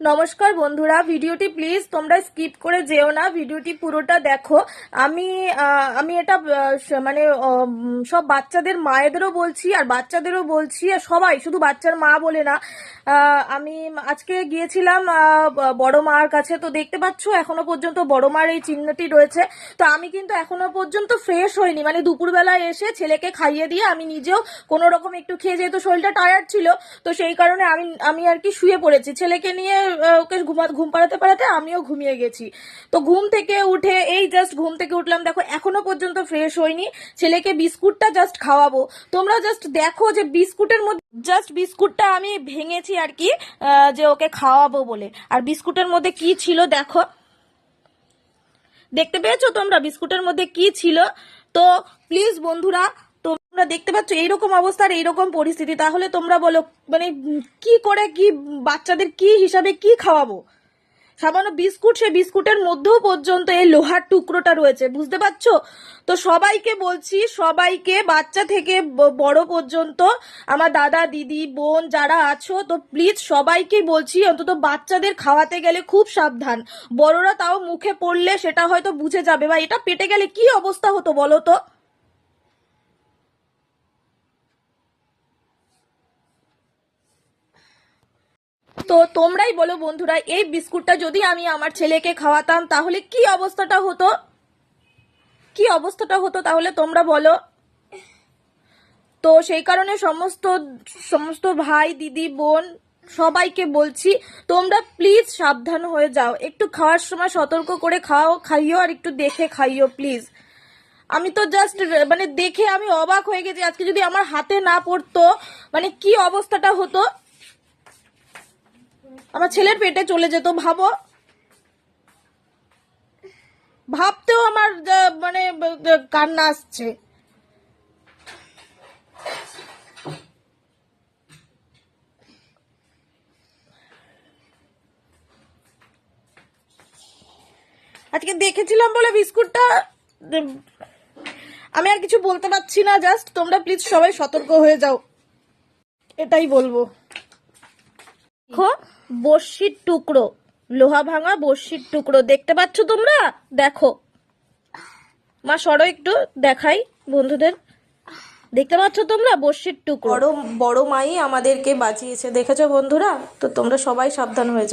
নমস্কার বন্ধুরা, ভিডিওটি প্লিজ তোমরা স্কিপ করে যেও না, ভিডিওটি পুরোটা দেখো। আমি আমি এটা মানে সব বাচ্চাদের মায়েদেরও বলছি আর বাচ্চাদেরও বলছি আর সবাই, শুধু বাচ্চার মা বলে না। আমি আজকে গিয়েছিলাম বড় মার কাছে। তো দেখতে পাচ্ছ, এখনও পর্যন্ত বড় মার এই চিহ্নটি রয়েছে। তো আমি কিন্তু এখনও পর্যন্ত ফ্রেশ হইনি। মানে দুপুরবেলায় এসে ছেলেকে খাইয়ে দিয়ে আমি নিজেও কোনো রকম একটু খেয়ে, যেহেতু শরীরটা টায়ার্ড ছিল, তো সেই কারণে আমি আমি আর কি শুয়ে পড়েছি। ছেলেকে নিয়ে ওকে ঘুমা ঘুম পাড়াতে পাড়াতে আমিও ঘুমিয়ে গেছি। তো ঘুম থেকে উঠে, এই জাস্ট ঘুম থেকে উঠলাম। দেখো, এখনও পর্যন্ত ফ্রেশ হয়নি ছেলেকে বিস্কুটটা জাস্ট খাওয়াবো। তোমরা জাস্ট দেখো যে বিস্কুটের মধ্যে জাস্ট বিস্কুটটা আমি ভেঙেছি আর কি যে ওকে খাওয়াবো বলে। আর বিস্কুটের মধ্যে কি ছিল দেখো? দেখতে পেয়েছ তোমরা বিস্কুটের মধ্যে কি ছিল? তো প্লিজ বন্ধুরা তোমরা দেখতে পাচ্ছ এইরকম অবস্থার এইরকম পরিস্থিতি। তাহলে তোমরা বলো মানে কি করে কি বাচ্চাদের কি হিসাবে কি খাওয়াবো? সামান্য বিস্কুট সে বিস্কুটের মধ্যেও পর্যন্ত এই লোহার টুকরোটা রয়েছে, বুঝতে পারছ? তো সবাইকে বলছি, সবাইকে, বাচ্চা থেকে বড় পর্যন্ত, আমার দাদা, দিদি, বোন যারা আছো, তো প্লিজ সবাইকে বলছি, অন্তত বাচ্চাদের খাওয়াতে গেলে খুব সাবধান। বড়রা তাও মুখে পড়লে সেটা হয়তো বুঝে যাবে, বা এটা পেটে গেলে কি অবস্থা হতো বলো তো? তো তোমরাই বলো বন্ধুরা, এই বিস্কুটটা যদি আমি আমার ছেলেকে খাওয়াতাম, তাহলে কি অবস্থাটা হতো? কি অবস্থাটা হতো তাহলে তোমরা বলো? তো সেই কারণে সমস্ত সমস্ত ভাই, দিদি, বোন সবাইকে বলছি, তোমরা প্লিজ সাবধান হয়ে যাও। একটু খাওয়ার সময় সতর্ক করে খাও, খাইও আর একটু দেখে খাইও প্লিজ আমি তো জাস্ট মানে দেখে আমি অবাক হয়ে গেছি, আজকে যদি আমার হাতে না পড়তো মানে কি অবস্থাটা হতো? আমার ছেলের পেটে চলে যেত, ভাবো। ভাবতেও আমার মানে কান্না আসছে। আজকে দেখেছিলাম বলে বিস্কুটটা আমি আর কিছু বলতে পারছি না, জাস্ট তোমরা প্লিজ সবাই সতর্ক হয়ে যাও। এটাই বলব। দেখো বর্ষির টুকরো। লোহা ভাঙা বর্ষির টুকরো। দেখতে পাচ্ছ তোমরা? দেখো। মা, সরো একটু, দেখাই বন্ধুদের। দেখতে পাচ্ছ তোমরা? বর্ষির টুকরো। বড় বড় মাই আমাদেরকে বাঁচিয়েছে। দেখেছ বন্ধুরা? তো তোমরা সবাই সাবধান হয়ে যাও।